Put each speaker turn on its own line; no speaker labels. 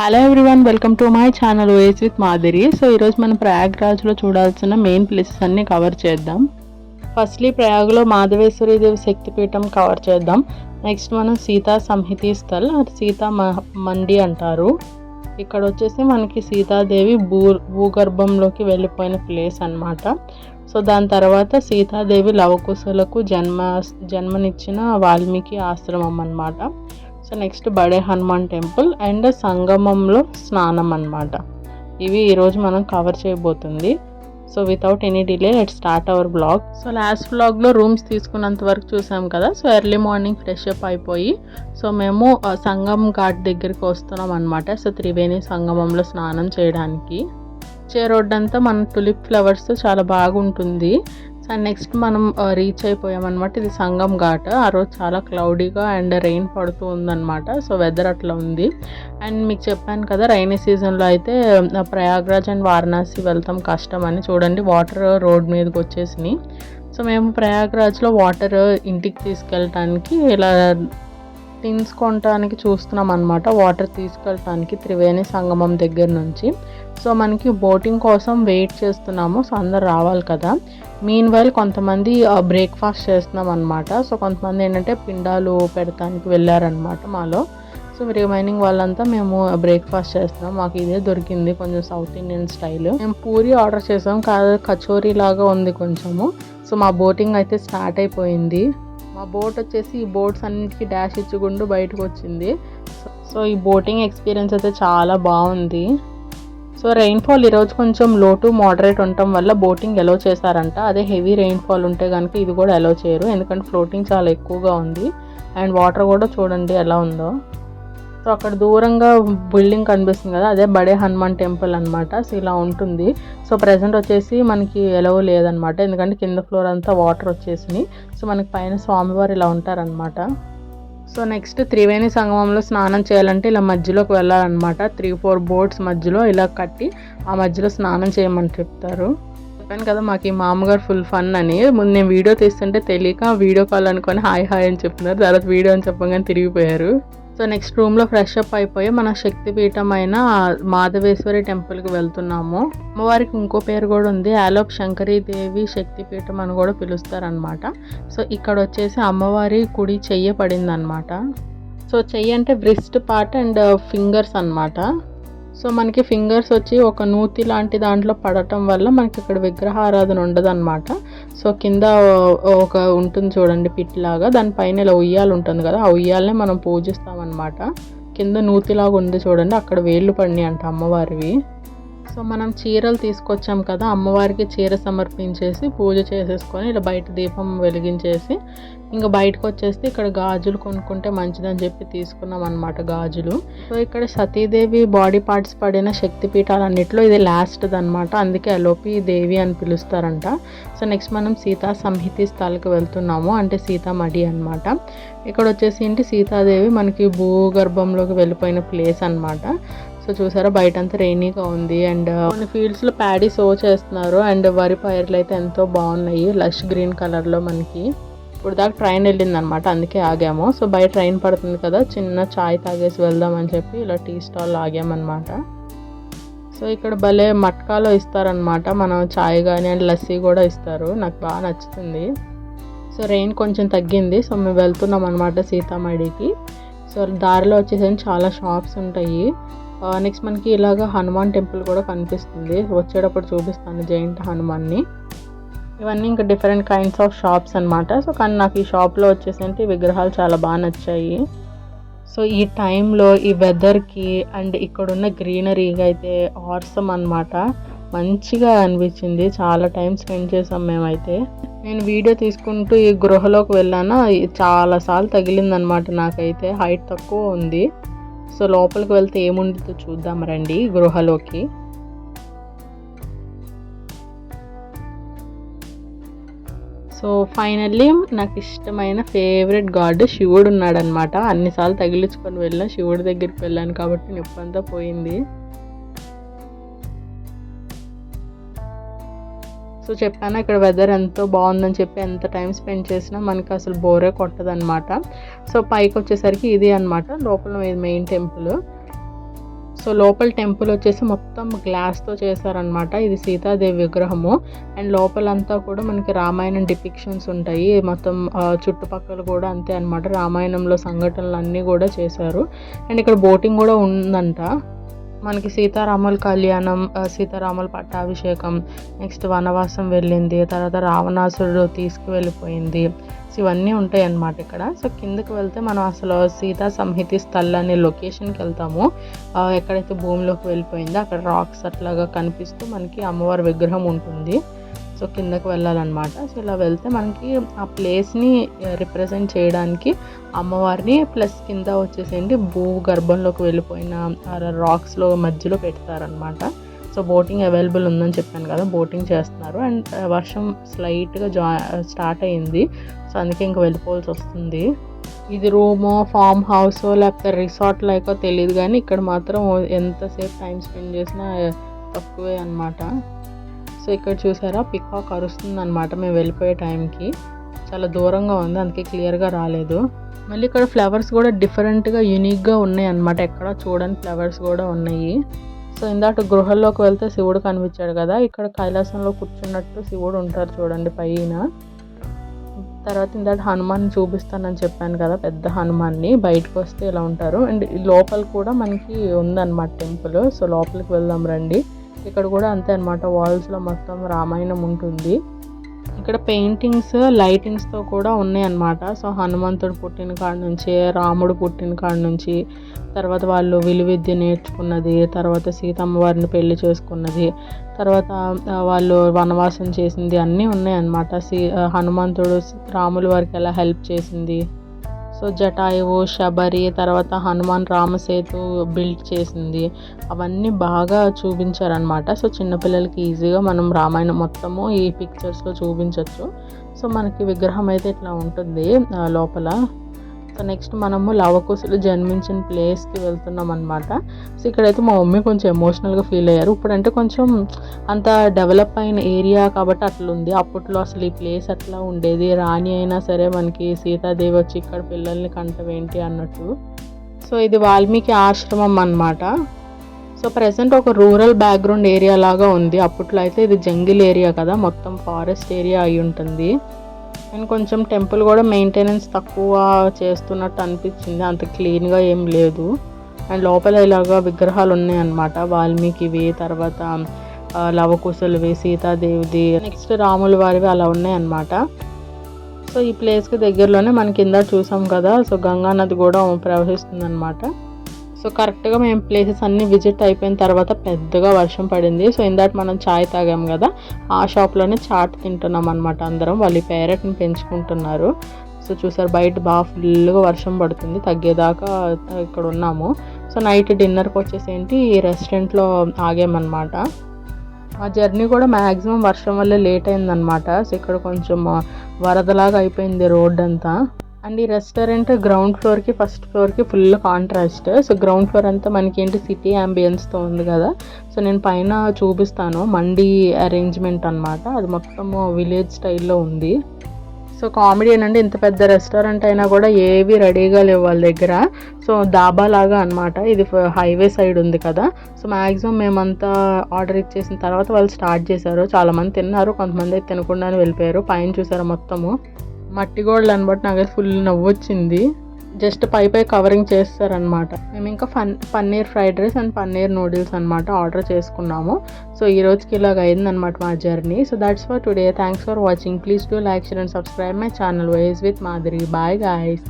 Hello everyone welcome to my channel ways with Madiri so ఈరోజు మనం ప్రయాగ్రాజ్లో చూడాల్సిన మెయిన్ ప్లేసెస్ అన్ని కవర్ చేద్దాం. ఫస్ట్లీ ప్రయాగ్లో మాధవేశ్వరి దేవి శక్తిపీఠం కవర్ చేద్దాం. నెక్స్ట్ మనం సీతా సంహితి స్థల్ అది సీతా మండి అంటారు. ఇక్కడ వచ్చేసి మనకి సీతాదేవి భూ భూగర్భంలోకి వెళ్ళిపోయిన ప్లేస్ అనమాట సో దాని తర్వాత సీతాదేవి లవకుశులకు జన్మ జన్మనిచ్చిన వాల్మీకి ఆశ్రమం అన్నమాట. So next Bade Hanuman temple and సంగమంలో స్నానం అనమాట ఇవి ఈరోజు మనం కవర్ చేయబోతుంది. So without any delay let start our blog so last బ్లాగ్లో రూమ్స్ తీసుకున్నంత వరకు చూసాం కదా? So early morning fresh up అయిపోయి సో మేము uh, సంగం ఘాట్ దగ్గరికి వస్తున్నాం అనమాట సో త్రివేణి సంగమంలో స్నానం చేయడానికి. చే రోడ్ అంతా మన టులిప్ ఫ్లవర్స్ చాలా బాగుంటుంది. అండ్ నెక్స్ట్ మనం uh, రీచ్ అయిపోయామన్నమాట. ఇది సంగం ఘాట్. ఆ రోజు చాలా క్లౌడీగా అండ్ రెయిన్ పడుతూ ఉందన్నమాట. సో వెదర్ అట్లా ఉంది. అండ్ మీకు చెప్పాను కదా రైనీ సీజన్లో అయితే ప్రయాగ్రాజ్ అండ్ వారణాసి వెళ్తాం కష్టం అని చూడండి వాటర్ రోడ్ మీదకి వచ్చేసినాయి. సో మేము ప్రయాగ్రాజ్లో వాటర్ ఇంటికి తీసుకెళ్ళటానికి ఇలా టిన్స్ కొనటానికి చూస్తున్నాం అనమాట వాటర్ తీసుకెళ్ళటానికి త్రివేణి సంగమం దగ్గర నుంచి. సో మనకి బోటింగ్ కోసం వెయిట్ చేస్తున్నాము. సో అందరు రావాలి కదా. మీన్ వైల్ కొంతమంది బ్రేక్ఫాస్ట్ చేస్తున్నాం అనమాట సో కొంతమంది ఏంటంటే పిండాలు పెడతానికి వెళ్ళారనమాట మాలో. సో రిమైనింగ్ వాళ్ళంతా మేము బ్రేక్ఫాస్ట్ చేస్తున్నాం. మాకు ఇదే దొరికింది కొంచెం సౌత్ ఇండియన్ స్టైల్ మేము పూరి ఆర్డర్ చేసాం. కాదు కచోరీ లాగా ఉంది కొంచెము. సో మా బోటింగ్ అయితే స్టార్ట్ అయిపోయింది. మా బోట్ వచ్చేసి ఈ బోట్స్ అన్నిటికీ డాష్ ఇచ్చుకుంటూ బయటకు వచ్చింది సో- సో ఈ బోటింగ్ ఎక్స్పీరియన్స్ అయితే చాలా బాగుంది. సో రెయిన్ఫాల్ ఈరోజు కొంచెం లో టు మోడరేట్ ఉండటం వల్ల బోటింగ్ ఎలో చేశారంట. అదే హెవీ రెయిన్ఫాల్ ఉంటే కనుక ఇది కూడా ఎలో చేయరు. ఎందుకంటే ఫ్లోటింగ్ చాలా ఎక్కువగా ఉంది. అండ్ వాటర్ కూడా చూడండి ఎలా ఉందో. సో అక్కడ దూరంగా బిల్డింగ్ కనిపిస్తుంది కదా అదే బడే హనుమాన్ టెంపుల్ అన్నమాట. సో ఇలా ఉంటుంది. సో ప్రజెంట్ వచ్చేసి మనకి ఎలవ లేదనమాట ఎందుకంటే కింద ఫ్లోర్ అంతా వాటర్ వచ్చేసినాయి. సో మనకి పైన స్వామివారు ఇలా ఉంటారనమాట సో నెక్స్ట్ త్రివేణి సంగమంలో స్నానం చేయాలంటే ఇలా మధ్యలోకి వెళ్ళాలన్నమాట. త్రీ ఫోర్ బోట్స్ మధ్యలో ఇలా కట్టి ఆ మధ్యలో స్నానం చేయమని చెప్తారు. చెప్పాను కదా మాకు ఈ మామగారు ఫుల్ ఫన్ అని. ముందు నేను వీడియో తీస్తుంటే తెలియక వీడియో కాల్ అనుకొని హాయ్ హాయ్ అని చెప్తున్నారు తర్వాత వీడియో అని చెప్పగానే తిరిగిపోయారు. సో నెక్స్ట్ రూమ్లో ఫ్రెష్ అప్ అయిపోయి మన శక్తిపీఠం అయిన మాధవేశ్వరి టెంపుల్కి వెళ్తున్నాము. అమ్మవారికి ఇంకో పేరు కూడా ఉంది ఆలోప్ శంకరీదేవి శక్తిపీఠం అని కూడా పిలుస్తారనమాట సో ఇక్కడ వచ్చేసి అమ్మవారి కుడి చెయ్యి పడింది అనమాట సో చెయ్యి అంటే బ్రిస్ట్ పార్ట్ అండ్ ఫింగర్స్ అనమాట సో మనకి ఫింగర్స్ వచ్చి ఒక నూతి లాంటి దాంట్లో పడటం వల్ల మనకి ఇక్కడ విగ్రహారాధన ఉండదు అనమాట సో కింద ఒక ఉంటుంది చూడండి పిట్ లాగా దానిపైన ఇలా ఉయ్యాలు ఉంటుంది కదా ఆ ఉయ్యాలనే మనం పూజిస్తామన్నమాట. కింద నూతిలాగా ఉంది చూడండి అక్కడ వేళ్ళు పడినాయి అంట అమ్మవారివి. సో మనం చీరలు తీసుకొచ్చాం కదా అమ్మవారికి చీర సమర్పించేసి పూజ చేసేసుకొని ఇలా బయట దీపం వెలిగించేసి ఇంకా బయటకు వచ్చేస్తే ఇక్కడ గాజులు కొనుక్కుంటే మంచిదని చెప్పి తీసుకున్నాం అనమాట గాజులు. సో ఇక్కడ సతీదేవి బాడీ పార్ట్స్ పడిన శక్తిపీఠాలన్నిట్లో ఇది లాస్ట్ది అనమాట అందుకే అలోపి దేవి అని పిలుస్తారంట. సో నెక్స్ట్ మనం సీతా సంహితి స్థలకి వెళ్తున్నాము. అంటే సీతామడి అన్నమాట. ఇక్కడ వచ్చేసి ఏంటి? సీతాదేవి మనకి భూగర్భంలోకి వెళ్ళిపోయిన ప్లేస్ అన్నమాట. సో చూసారా బయట అంతా రెయినీగా ఉంది. అండ్ uh, కొన్ని ఫీల్డ్స్లో ప్యాడీ సో చేస్తున్నారు. అండ్ వరి పైర్లు అయితే ఎంతో బాగున్నాయి. లష్ గ్రీన్ కలర్లో మనకి. ఇప్పుడు దాకా ట్రైన్ వెళ్ళింది అనమాట అందుకే ఆగాము. సో బయట ట్రైన్ పడుతుంది కదా చిన్న చాయ్ తాగేసి వెళ్దామని చెప్పి ఇలా టీ స్టాల్ ఆగామన్నమాట సో ఇక్కడ భలే మట్కాలో ఇస్తారనమాట. మనం చాయ్ కానీ అండ్ లస్సీ కూడా ఇస్తారు. నాకు బాగా నచ్చుతుంది. సో రెయిన్ కొంచెం తగ్గింది. సో మేము వెళ్తున్నాం అనమాట సీతామడికి. సో దారిలో వచ్చేసరికి చాలా షాప్స్ ఉంటాయి. నెక్స్ట్ మనకి ఇలాగ హనుమాన్ టెంపుల్ కూడా కనిపిస్తుంది. వచ్చేటప్పుడు చూపిస్తాను జైంట్ హనుమాన్ని. ఇవన్నీ ఇంకా డిఫరెంట్ కైండ్స్ ఆఫ్ షాప్స్ అనమాట సో కానీ నాకు ఈ షాప్లో వచ్చేసంటే విగ్రహాలు చాలా బాగా నచ్చాయి. సో ఈ టైంలో ఈ వెదర్కి అండ్ ఇక్కడున్న గ్రీనరీగా అయితే ఆర్సమ్ అనమాట మంచిగా అనిపించింది. చాలా టైం స్పెండ్ చేసాం మేమైతే. నేను వీడియో తీసుకుంటూ ఈ గృహలోకి వెళ్ళాను? చాలాసార్లు తగిలిందనమాట నాకైతే. హైట్ తక్కువ ఉంది. సో లోపలికి వెళ్తే ఏముండదో చూద్దాం రండి గృహలోకి. సో ఫైనల్లీ నాకు ఇష్టమైన ఫేవరెట్ గాడ్ శివుడు ఉన్నాడనమాట అన్నిసార్లు తగిలించుకొని వెళ్ళిన శివుడి దగ్గరికి వెళ్ళాను కాబట్టి నొప్పంతా పోయింది. సో చెప్పాను ఇక్కడ వెదర్ ఎంతో బాగుందని చెప్పి ఎంత టైం స్పెండ్ చేసినా మనకి అసలు బోరే కొట్టదనమాట సో పైకి వచ్చేసరికి ఇది అన్నమాట లోపల మెయిన్ టెంపుల్ సో లోపల టెంపుల్ వచ్చేసి మొత్తం గ్లాస్తో చేశారనమాట ఇది సీతాదేవి విగ్రహము. అండ్ లోపలంతా కూడా మనకి రామాయణం డిపిక్షన్స్ ఉంటాయి మొత్తం చుట్టుపక్కల కూడా అంతే అనమాట రామాయణంలో సంఘటనలు అన్నీ కూడా చేశారు. అండ్ ఇక్కడ బోటింగ్ కూడా ఉందంట. మనకి సీతారాముల కళ్యాణం సీతారాముల పట్టాభిషేకం నెక్స్ట్ వనవాసం వెళ్ళింది తర్వాత రావణాసురుడు తీసుకువెళ్ళిపోయింది. సో ఇవన్నీ ఉంటాయి అన్నమాట ఇక్కడ. సో కిందకి వెళ్తే మనం అసలు సీతా సంహితి స్థల్ అనే లొకేషన్కి వెళ్తాము. ఎక్కడైతే భూమిలోకి వెళ్ళిపోయిందో అక్కడ రాక్స్ అట్లాగా కనిపిస్తూ మనకి అమ్మవారి విగ్రహం ఉంటుంది. సో కిందకి వెళ్ళాలన్నమాట. సో ఇలా వెళ్తే మనకి ఆ ప్లేస్ని రిప్రజెంట్ చేయడానికి అమ్మవారిని ప్లస్ కింద వచ్చేసేంటి భూ గర్భంలోకి వెళ్ళిపోయిన రాక్స్లో మధ్యలో పెడతారనమాట సో బోటింగ్ అవైలబుల్ ఉందని చెప్పాను కదా బోటింగ్ చేస్తున్నారు. అండ్ వర్షం స్లైట్గా జా స్టార్ట్ అయింది. సో అందుకే ఇంక వెళ్ళిపోవాల్సి వస్తుంది. ఇది రూమో ఫామ్ హౌస్ లేకపోతే రిసార్ట్ లైకో తెలియదు కానీ ఇక్కడ మాత్రం ఎంతసేపు టైం స్పెండ్ చేసినా తక్కువే అన్నమాట. సో ఇక్కడ చూసారా పికాక్ అరుస్తుంది అనమాట మేము వెళ్ళిపోయే టైంకి. చాలా దూరంగా ఉంది అందుకే క్లియర్గా రాలేదు. మళ్ళీ ఇక్కడ ఫ్లవర్స్ కూడా డిఫరెంట్గా యూనిక్గా ఉన్నాయి అనమాట ఎక్కడ చూడని ఫ్లవర్స్ కూడా ఉన్నాయి. సో ఇందాక గృహల్లోకి వెళ్తే శివుడు కనిపించాడు కదా ఇక్కడ కైలాసంలో కూర్చున్నట్టు శివుడు ఉంటారు చూడండి పైన. తర్వాత ఇందాక హనుమాన్ చూపిస్తానని చెప్పాను కదా పెద్ద హనుమాన్ని బయటకు వస్తే ఇలా ఉంటారు. అండ్ ఈ లోపల కూడా మనకి ఉందన్నమాట టెంపుల్. సో లోపలికి వెళ్దాం రండి. ఇక్కడ కూడా అంతే అనమాట వాల్స్లో మొత్తం రామాయణం ఉంటుంది. ఇక్కడ పెయింటింగ్స్ లైటింగ్స్తో కూడా ఉన్నాయన్నమాట సో హనుమంతుడు పుట్టిన కాడ నుంచి రాముడు పుట్టిన కాడ నుంచి తర్వాత వాళ్ళు విలువిద్య నేర్చుకున్నది తర్వాత సీతమ్మ వారిని పెళ్ళి చేసుకున్నది తర్వాత వాళ్ళు వనవాసం చేసింది అన్నీ ఉన్నాయన్నమాట సీ హనుమంతుడు రాముల వారికి ఎలా హెల్ప్ చేసింది సో జటాయువు శబరి తర్వాత హనుమాన్ రామసేతు బిల్డ్ చేసింది. అవన్నీ బాగా చూపించారనమాట సో చిన్నపిల్లలకి ఈజీగా మనం రామాయణం మొత్తము ఈ పిక్చర్స్లో చూపించవచ్చు సో మనకి విగ్రహం అయితే ఇట్లా ఉంటుంది లోపల. సో నెక్స్ట్ మనము లవకుశులు జన్మించిన ప్లేస్కి వెళ్తున్నాం అనమాట సో ఇక్కడైతే మా మమ్మీ కొంచెం ఎమోషనల్గా ఫీల్ అయ్యారు. ఇప్పుడంటే కొంచెం అంత డెవలప్ అయిన ఏరియా కాబట్టి అట్లుంది. అప్పట్లో అసలు ఈ ప్లేస్ అట్లా ఉండేది? రాణి అయినా సరే మనకి సీతాదేవి వచ్చి ఇక్కడ పిల్లల్ని కంటవేంటి అన్నట్టు. సో ఇది వాల్మీకి ఆశ్రమం అన్నమాట. సో ప్రజెంట్ ఒక రూరల్ బ్యాక్గ్రౌండ్ ఏరియా లాగా ఉంది. అప్పట్లో అయితే ఇది జంగిల్ ఏరియా కదా. మొత్తం ఫారెస్ట్ ఏరియా అయి ఉంటుంది. అండ్ కొంచెం టెంపుల్ కూడా మెయింటెనెన్స్ తక్కువ చేస్తున్నట్టు అనిపించింది. అంత క్లీన్గా ఏం లేదు. అండ్ లోపల ఇలాగా విగ్రహాలు ఉన్నాయన్నమాట. వాల్మీకివి తర్వాత లవకుశలవి సీతాదేవిది నెక్స్ట్ రాముల వారివి అలా ఉన్నాయన్నమాట. సో ఈ ప్లేస్కి దగ్గరలోనే మన కింద చూసాం కదా. సో గంగా నది కూడా ప్రవహిస్తుంది అనమాట సో కరెక్ట్గా మేము ప్లేసెస్ అన్ని విజిట్ అయిపోయిన తర్వాత పెద్దగా వర్షం పడింది. సో ఇందాక మనం చాయ్ తాగాం కదా ఆ షాప్లోనే చాట్ తింటున్నాం అనమాట అందరం. వాళ్ళు పేరెట్ని పెంచుకుంటున్నారు. సో చూసారు బయట బాగా ఫుల్గా వర్షం పడుతుంది. తగ్గేదాకా ఇక్కడ ఉన్నాము. సో నైట్ డిన్నర్కి వచ్చేసి ఏంటి ఈ రెస్టారెంట్లో ఆగామన్నమాట. మా జర్నీ కూడా మ్యాక్సిమం వర్షం వల్ల లేట్ అయిందనమాట సో ఇక్కడ కొంచెం వరదలాగా అయిపోయింది రోడ్ అంతా. అండ్ ఈ రెస్టారెంట్ గ్రౌండ్ ఫ్లోర్కి ఫస్ట్ ఫ్లోర్కి full contrast. So ground floor అంతా మనకి ఏంటి సిటీ అంబియన్స్తో ఉంది కదా. సో నేను పైన చూపిస్తాను. మండీ అరేంజ్మెంట్ అన్నమాట. అది మొత్తము విలేజ్ స్టైల్లో ఉంది. సో కామెడీ ఏంటంటే ఇంత పెద్ద రెస్టారెంట్ అయినా కూడా ఏవి రెడీగా లేవు వాళ్ళ దగ్గర. సో దాబా లాగా అనమాట ఇది హైవే సైడ్ ఉంది కదా. సో మ్యాక్సిమం మేమంతా ఆర్డర్ ఇచ్చేసిన తర్వాత వాళ్ళు స్టార్ట్ చేశారు. చాలామంది తిన్నారు కొంతమంది అయితే తినకుండానే వెళ్ళిపోయారు. పైన చూసారు మొత్తము? మట్టి గోడలు అనబట్టి నాకైతే ఫుల్ నవ్వు వచ్చింది జస్ట్ పై పై కవరింగ్ చేస్తారనమాట మేము ఇంకా fun paneer fried rice and paneer noodles అనమాట ఆర్డర్ చేసుకున్నాము. సో ఈ రోజుకి ఇలాగ అయిందనమాట మా journey. So that's for today thanks for watching please do like share and subscribe my channel wise with Madiri bye guys